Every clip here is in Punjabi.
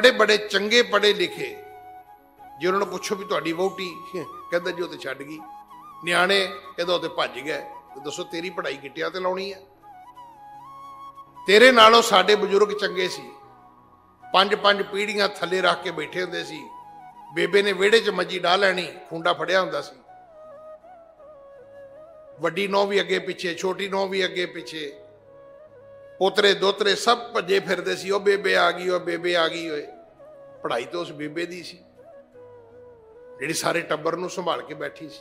ਬੜੇ ਬੜੇ, ਚੰਗੇ ਪੜੇ ਲਿਖੇ। ਜੇ ਉਹਨਾਂ ਨੂੰ ਪੁੱਛੋ ਵੀ ਤੁਹਾਡੀ ਵਹੁਟੀ, ਕਹਿੰਦਾ ਜੀ ਉਹ ਤੇ ਛੱਡ ਗਈ। ਨਿਆਣੇ, ਕਹਿੰਦਾ ਉਹ ਤੇ ਭੱਜ ਗਏ ਦੱਸੋ ਤੇਰੀ ਪੜ੍ਹਾਈ ਗਿੱਟਿਆਂ ਤੇ ਲਾਉਣੀ ਹੈ ਤੇਰੇ ਨਾਲੋਂ ਸਾਡੇ ਬਜ਼ੁਰਗ ਚੰਗੇ ਸੀ। ਪੰਜ ਪੰਜ ਪੀੜੀਆਂ ਥੱਲੇ ਰੱਖ ਕੇ ਬੈਠੇ ਹੁੰਦੇ ਸੀ। ਬੇਬੇ ਨੇ ਵਿਹੜੇ 'ਚ ਮੱਜੀ ਡਾ ਲੈਣੀ, ਖੁੰਡਾ ਫੜਿਆ ਹੁੰਦਾ ਸੀ। ਵੱਡੀ ਨੌ ਵੀ ਅੱਗੇ ਪਿੱਛੇ, ਛੋਟੀ ਨੌ ਵੀ ਅੱਗੇ ਪਿੱਛੇ। ਪੋਤਰੇ ਦੋਤਰੇ ਸਭ ਭੱਜੇ ਫਿਰਦੇ ਸੀ, ਉਹ ਬੇਬੇ ਆ ਗਈ, ਉਹ ਬੇਬੇ ਆ ਗਈ ਓਏ। ਪੜ੍ਹਾਈ ਤਾਂ ਉਸ ਬੇਬੇ ਦੀ ਸੀ। ਜਿਹੜੀ ਸਾਰੇ ਟੱਬਰ ਨੂੰ ਸੰਭਾਲ ਕੇ ਬੈਠੀ ਸੀ।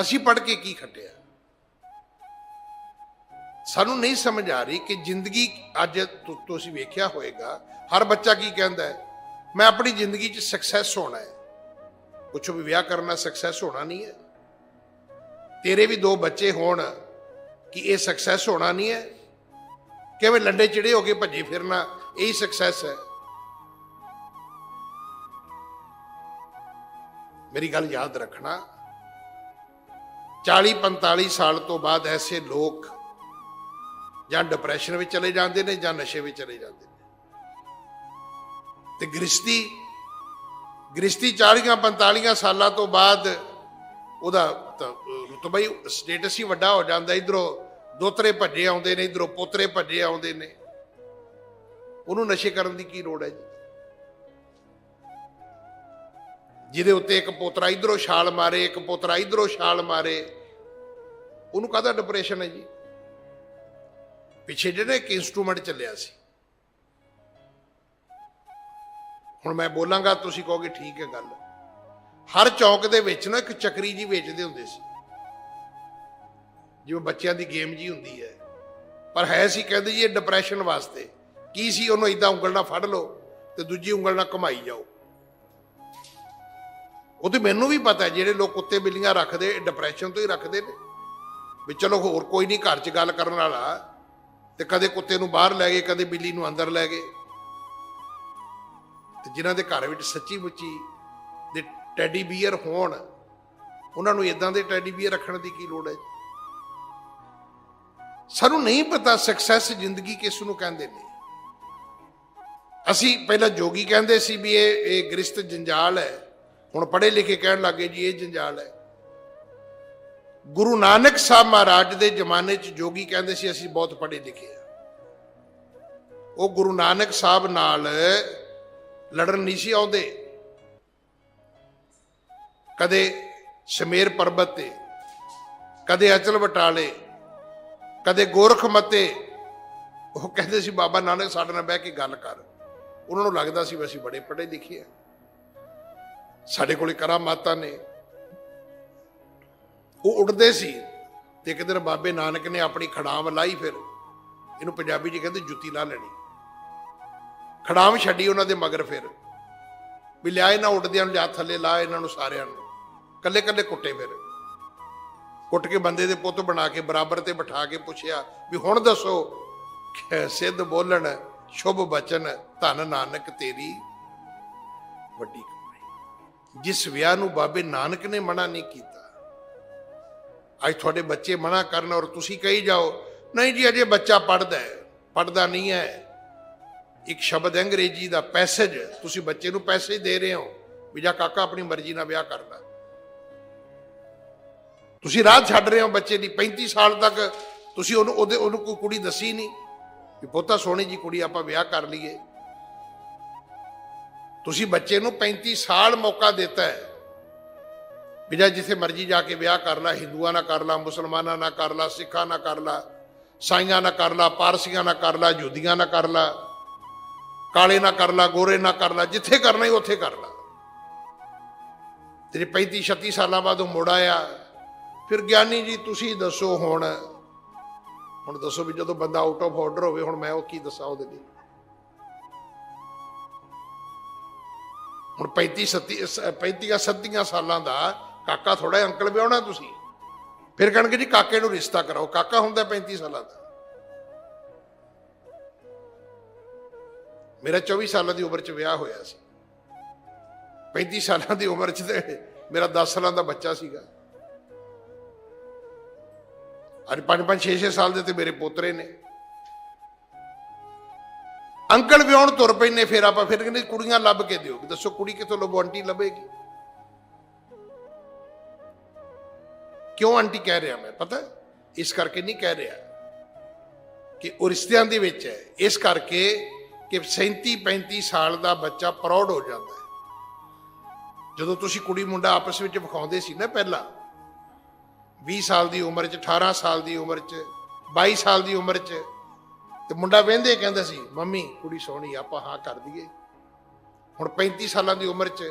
ਅਸੀਂ ਪੜ੍ਹ ਕੇ ਕੀ ਖੱਟਿਆ? ਸਾਨੂੰ ਨਹੀਂ ਸਮਝ ਆ ਰਹੀ ਕਿ ਜ਼ਿੰਦਗੀ ਅੱਜ ਤੁਸੀਂ ਵੇਖਿਆ ਹੋਵੇਗਾ ਹਰ ਬੱਚਾ ਕੀ ਕਹਿੰਦਾ ਹੈ? ਮੈਂ ਆਪਣੀ ਜ਼ਿੰਦਗੀ 'ਚ ਸਕਸੈਸ ਹੋਣਾ ਹੈ। ਪੁੱਛੋ ਵੀ ਵਿਆਹ ਕਰਨਾ ਸਕਸੈਸ ਹੋਣਾ ਨਹੀਂ ਹੈ? ਤੇਰੇ ਵੀ ਦੋ ਬੱਚੇ ਹੋਣ, ਕਿ ਇਹ ਸਕਸੈਸ ਹੋਣਾ ਨਹੀਂ ਹੈ? ਕਿਵੇਂ ਲੰਡੇ ਚਿੜੇ ਹੋ ਕੇ ਭੱਜੀ ਫਿਰਨਾ, ਇਹੀ ਸਕਸੈਸ ਹੈ। ਮੇਰੀ ਗੱਲ ਯਾਦ ਰੱਖਣਾ 40 45 ਸਾਲ ਤੋਂ ਬਾਅਦ ਐਸੇ ਲੋਕ ਜਾਂ ਡਿਪਰੈਸ਼ਨ ਵਿੱਚ ਚਲੇ ਜਾਂਦੇ ਨੇ ਜਾਂ ਨਸ਼ੇ ਵਿੱਚ ਚਲੇ ਜਾਂਦੇ ਨੇ। ਤੇ ਗ੍ਰਿਸ਼ਤੀ ਗ੍ਰਿਸ਼ਤੀ 40 45 ਸਾਲਾਂ ਤੋਂ ਬਾਅਦ ਉਹਦਾ ਤਾਂ ਹੀ ਸਟੇਟਸ ਹੀ ਵੱਡਾ ਹੋ ਜਾਂਦਾ ਇਧਰੋਂ। ਦੋਤਰੇ ਭੱਜੇ ਆਉਂਦੇ ਨੇ, ਇਧਰੋਂ ਪੋਤਰੇ ਭੱਜੇ ਆਉਂਦੇ ਨੇ। ਉਹਨੂੰ ਨਸ਼ੇ ਕਰਨ ਦੀ ਕੀ ਲੋੜ ਹੈ ਜੀ? ਜਿਹਦੇ ਉੱਤੇ ਇੱਕ ਪੋਤਰਾ ਇਧਰੋਂ ਛਾਲ ਮਾਰੇ, ਇੱਕ ਪੋਤਰਾ ਇਧਰੋਂ ਛਾਲ ਮਾਰੇ, ਉਹਨੂੰ ਕਾਹਦਾ ਡਿਪਰੈਸ਼ਨ ਹੈ ਜੀ? ਪਿੱਛੇ ਜਿਹੜੇ ਇੱਕ ਇਨਸਟਰੂਮੈਂਟ ਚੱਲਿਆ ਸੀ। ਹੁਣ ਮੈਂ ਬੋਲਾਂਗਾ, ਤੁਸੀਂ ਕਹੋਗੇ ਠੀਕ ਹੈ ਗੱਲ। ਹਰ ਚੌਂਕ ਦੇ ਵਿੱਚ ਨਾ ਇੱਕ ਚੱਕਰੀ ਜੀ ਵੇਚਦੇ ਹੁੰਦੇ ਸੀ। ਜਿਵੇਂ ਬੱਚਿਆਂ ਦੀ ਗੇਮ ਜੀ ਹੁੰਦੀ ਹੈ। ਪਰ ਹੈ ਸੀ ਕਹਿੰਦੇ ਜੀ ਇਹ ਡਿਪਰੈਸ਼ਨ ਵਾਸਤੇ। ਕੀ ਸੀ ਉਹਨੂੰ ਇਦਾਂ ਉਂਗਲ ਨਾਲ ਫੜ ਲਓ ਤੇ ਦੂਜੀ ਉਂਗਲ ਨਾਲ ਘੁਮਾਈ ਜਾਓ। ਉਹ ਤੇ ਮੈਨੂੰ ਵੀ ਪਤਾ ਹੈ, ਜਿਹੜੇ ਲੋਕ ਕੁੱਤੇ ਬਿੱਲੀਆਂ ਰੱਖਦੇ ਡਿਪਰੈਸ਼ਨ ਤੋਂ ਹੀ ਰੱਖਦੇ ਨੇ। ਵੀ ਚਲੋ ਹੋਰ ਕੋਈ ਨਹੀਂ ਘਰ 'ਚ ਗੱਲ ਕਰਨ ਵਾਲਾ। ਤੇ ਕਦੇ ਕੁੱਤੇ ਨੂੰ ਬਾਹਰ ਲੈ ਗਏ, ਕਦੇ ਬਿੱਲੀ ਨੂੰ ਅੰਦਰ ਲੈ ਗਏ। ਤੇ ਜਿਨ੍ਹਾਂ ਦੇ ਘਰ ਵਿੱਚ ਸੱਚੀ ਮੁੱਚੀ ਦੇ ਟੈਡੀ ਬੀਅਰ ਹੋਣ, ਉਹਨਾਂ ਨੂੰ ਇਦਾਂ ਦੇ ਟੈਡੀ ਬੀਅਰ ਰੱਖਣ ਦੀ ਕੀ ਲੋੜ ਹੈ ਸਾਨੂੰ ਨਹੀਂ ਪਤਾ ਸਕਸੈਸ ਜ਼ਿੰਦਗੀ ਕਿਸ ਨੂੰ ਕਹਿੰਦੇ ਨੇ। ਅਸੀਂ ਪਹਿਲਾਂ ਜੋਗੀ ਕਹਿੰਦੇ ਸੀ ਵੀ ਇਹ ਇਹ ਗ੍ਰਸਤ ਜੰਜਾਲ ਹੈ। ਹੁਣ ਪੜ੍ਹੇ ਲਿਖੇ ਕਹਿਣ ਲੱਗੇ ਜੀ, ਇਹ ਜੰਜਾਲ ਹੈ। ਗੁਰੂ ਨਾਨਕ ਸਾਹਿਬ ਮਹਾਰਾਜ ਦੇ ਜ਼ਮਾਨੇ 'ਚ ਜੋਗੀ ਕਹਿੰਦੇ ਸੀ, ਅਸੀਂ ਬਹੁਤ ਪੜ੍ਹੇ ਲਿਖੇ ਆ। ਉਹ ਗੁਰੂ ਨਾਨਕ ਸਾਹਿਬ ਨਾਲ ਲੜਨ ਨਹੀਂ ਸੀ ਆਉਂਦੇ। ਕਦੇ ਸ਼ਮੇਰ ਪਰਬਤ ਤੇ, ਕਦੇ ਅਚਲ ਬਟਾਲੇ ਕਦੇ ਗੋਰਖ ਮਤੇ, ਉਹ ਕਹਿੰਦੇ ਸੀ, ਬਾਬਾ ਨਾਨਕ ਸਾਡੇ ਨਾਲ ਬਹਿ ਕੇ ਗੱਲ ਕਰ। ਉਹਨਾਂ ਨੂੰ ਲੱਗਦਾ ਸੀ ਵੀ ਅਸੀਂ ਬੜੇ ਪੜ੍ਹੇ ਲਿਖੇ ਆ। ਸਾਡੇ ਕੋਲੇ ਕਰਾਮਾਤਾਂ ਨੇ। ਉਹ ਉੱਡਦੇ ਸੀ ਤੇ ਇੱਕ ਦਿਨ ਬਾਬੇ ਨਾਨਕ ਨੇ ਆਪਣੀ ਖੜਾਮ ਲਾਈ ਫਿਰ। ਇਹਨੂੰ ਪੰਜਾਬੀ 'ਚ ਕਹਿੰਦੇ ਜੁੱਤੀ ਲਾ ਲੈਣੀ। ਖੜਾਮ ਛੱਡੀ ਉਹਨਾਂ ਦੇ ਮਗਰ ਫਿਰ। ਵੀ ਲਿਆ ਇਹਨਾਂ ਉੱਡਦਿਆਂ ਨੂੰ, ਲਿਆ ਥੱਲੇ ਲਾ ਇਹਨਾਂ ਨੂੰ ਸਾਰਿਆਂ ਨੂੰ। ਕੱਲੇ ਕੱਲੇ ਕੁੱਟੇ ਫਿਰ। ਕੁੱਟ ਕੇ ਬੰਦੇ ਦੇ ਪੁੱਤ ਬਣਾ ਕੇ ਬਰਾਬਰ ਤੇ ਬਿਠਾ ਕੇ ਪੁੱਛਿਆ ਵੀ ਹੁਣ ਦੱਸੋ ਸਿੱਧ ਬੋਲਣ, ਸ਼ੁਭ ਬਚਨ, ਧੰਨ ਨਾਨਕ ਤੇਰੀ। ਵੱਡੀ ਕਮਾਈ। ਜਿਸ ਵਿਆਹ ਨੂੰ ਬਾਬੇ ਨਾਨਕ ਨੇ ਮਨਾ ਨਹੀਂ ਕੀਤਾ। ਅੱਜ ਤੁਹਾਡੇ ਬੱਚੇ ਮਨਾ ਕਰਨ ਔਰ ਤੁਸੀਂ ਕਹੀ ਜਾਓ, ਨਹੀਂ ਜੀ, ਅਜੇ ਬੱਚਾ ਪੜਦਾ ਹੈ ਪੜਦਾ ਨਹੀਂ ਹੈ। ਇੱਕ ਸ਼ਬਦ ਹੈ ਅੰਗਰੇਜ਼ੀ ਦਾ ਪੈਸੇਜ, ਤੁਸੀਂ ਬੱਚੇ ਨੂੰ ਪੈਸੇ ਦੇ ਰਹੇ ਹੋ, ਵੀ ਜਾ ਕਾਕਾ ਆਪਣੀ ਮਰਜ਼ੀ ਨਾਲ ਵਿਆਹ ਕਰਦਾ। ਤੁਸੀਂ ਰਾਹ ਛੱਡ ਰਹੇ ਹੋ ਬੱਚੇ ਦੀ 35 ਸਾਲ ਤੱਕ ਤੁਸੀਂ ਉਹਨੂੰ, ਉਹਦੇ, ਉਹਨੂੰ ਕੋਈ ਕੁੜੀ ਦੱਸੀ ਨਹੀਂ ਵੀ ਬਹੁਤਾ ਸੋਹਣੀ ਜੀ ਕੁੜੀ ਆਪਾਂ ਵਿਆਹ ਕਰ ਲਈਏ। ਤੁਸੀਂ ਬੱਚੇ ਨੂੰ 35 ਸਾਲ ਮੌਕਾ ਦਿੱਤਾ ਹੈ ਵੀ ਜਾ ਜਿੱਥੇ ਮਰਜ਼ੀ ਜਾ ਕੇ ਵਿਆਹ ਕਰ ਲਾ, ਹਿੰਦੂਆਂ ਨਾਲ ਕਰ ਲਾ, ਮੁਸਲਮਾਨਾਂ ਨਾਲ ਕਰ ਲਾ, ਸਿੱਖਾਂ ਨਾਲ ਕਰ ਲਾ, ਸਾਈਆਂ ਨਾਲ ਕਰ ਲਾ, ਪਾਰਸੀਆਂ ਨਾਲ ਕਰ ਲਾ, ਯਹੂਦੀਆਂ ਨਾਲ ਕਰ ਲਾ, ਕਾਲੇ ਨਾਲ ਕਰ ਲਾ, ਗੋਰੇ ਨਾਲ ਕਰ ਲਾ, ਜਿੱਥੇ ਕਰਨਾ ਹੀ ਉੱਥੇ ਕਰ ਲੈ। ਤੇਰੇ 35 36 ਸਾਲਾਂ ਬਾਅਦ ਉਹ ਮੁੜ ਆਇਆ। ਫਿਰ ਗਿਆਨੀ ਜੀ, ਤੁਸੀਂ ਦੱਸੋ ਹੁਣ। ਹੁਣ ਦੱਸੋ ਵੀ ਜਦੋਂ ਬੰਦਾ ਆਊਟ ਆਫ ਆਰਡਰ ਹੋਵੇ, ਹੁਣ ਮੈਂ ਉਹ ਕੀ ਦੱਸਾਂ ਉਹਦੇ ਲਈ? ਹੁਣ 35 37 35 37 ਸਾਲਾਂ ਦਾ ਕਾਕਾ ਥੋੜਾ ਅੰਕਲ ਵਿਆਹਣਾ ਤੁਸੀਂ। ਫਿਰ ਕਹਿਣਗੇ ਜੀ, ਕਾਕੇ ਨੂੰ ਰਿਸ਼ਤਾ ਕਰਾਓ। ਕਾਕਾ ਹੁੰਦਾ 35 ਸਾਲਾਂ ਦਾ। ਮੇਰਾ 24 ਸਾਲਾਂ ਦੀ ਉਮਰ 'ਚ ਵਿਆਹ ਹੋਇਆ ਸੀ। 35 ਸਾਲਾਂ ਦੀ ਉਮਰ 'ਚ ਤੇ ਮੇਰਾ 10 ਸਾਲਾਂ ਦਾ ਬੱਚਾ ਸੀਗਾ। ਅੱਜ 5 5 6 6 ਸਾਲ ਦੇ ਤੇ ਮੇਰੇ ਪੋਤਰੇ ਨੇ। ਅੰਕਲ ਵਿਆਹਣ ਤੁਰ ਪੈਨੇ ਫਿਰ ਆਪਾਂ ਫਿਰ ਕਹਿੰਦੇ ਕੁੜੀਆਂ ਲੱਭ ਕੇ ਦਿਓ। ਵੀ ਦੱਸੋ ਕੁੜੀ ਕਿੱਥੋਂ ਲੱਭੋ, ਆਂਟੀ ਲੱਭੇਗੀ। ਕਿਉਂ ਆਂਟੀ ਕਹਿ ਰਿਹਾ ਮੈਂ? ਪਤਾ? ਇਸ ਕਰਕੇ ਨਹੀਂ ਕਹਿ ਰਿਹਾ ਕਿ ਉਹ ਰਿਸ਼ਤਿਆਂ ਦੇ ਵਿੱਚ ਹੈ। ਇਸ ਕਰਕੇ ਕਿ 37 35 ਸਾਲ ਦਾ ਬੱਚਾ ਪ੍ਰੌੜ ਹੋ ਜਾਂਦਾ ਹੈ। ਜਦੋਂ ਤੁਸੀਂ ਕੁੜੀ ਮੁੰਡਾ ਆਪਸ ਵਿੱਚ ਵਿਖਾਉਂਦੇ ਸੀ ਨਾ ਪਹਿਲਾਂ 20 ਸਾਲ ਦੀ ਉਮਰ 'ਚ 18 ਸਾਲ ਦੀ ਉਮਰ 'ਚ 22 ਸਾਲ ਦੀ ਉਮਰ 'ਚ। ਤੇ ਮੁੰਡਾ ਵਹਿੰਦੇ ਕਹਿੰਦਾ ਸੀ, ਮੰਮੀ, ਕੁੜੀ ਸੋਹਣੀ ਆਪਾਂ ਹਾਂ ਕਰ ਦਈਏ। ਹੁਣ 35 ਸਾਲਾਂ ਦੀ ਉਮਰ 'ਚ,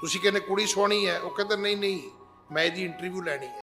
ਤੁਸੀਂ ਕਹਿੰਦੇ ਕੁੜੀ ਸੋਹਣੀ ਹੈ, ਉਹ ਕਹਿੰਦਾ, ਨਹੀਂ ਨਹੀਂ, ਮੈਂ ਇਹਦੀ ਇੰਟਰਵਿਊ ਲੈਣੀ ਹੈ।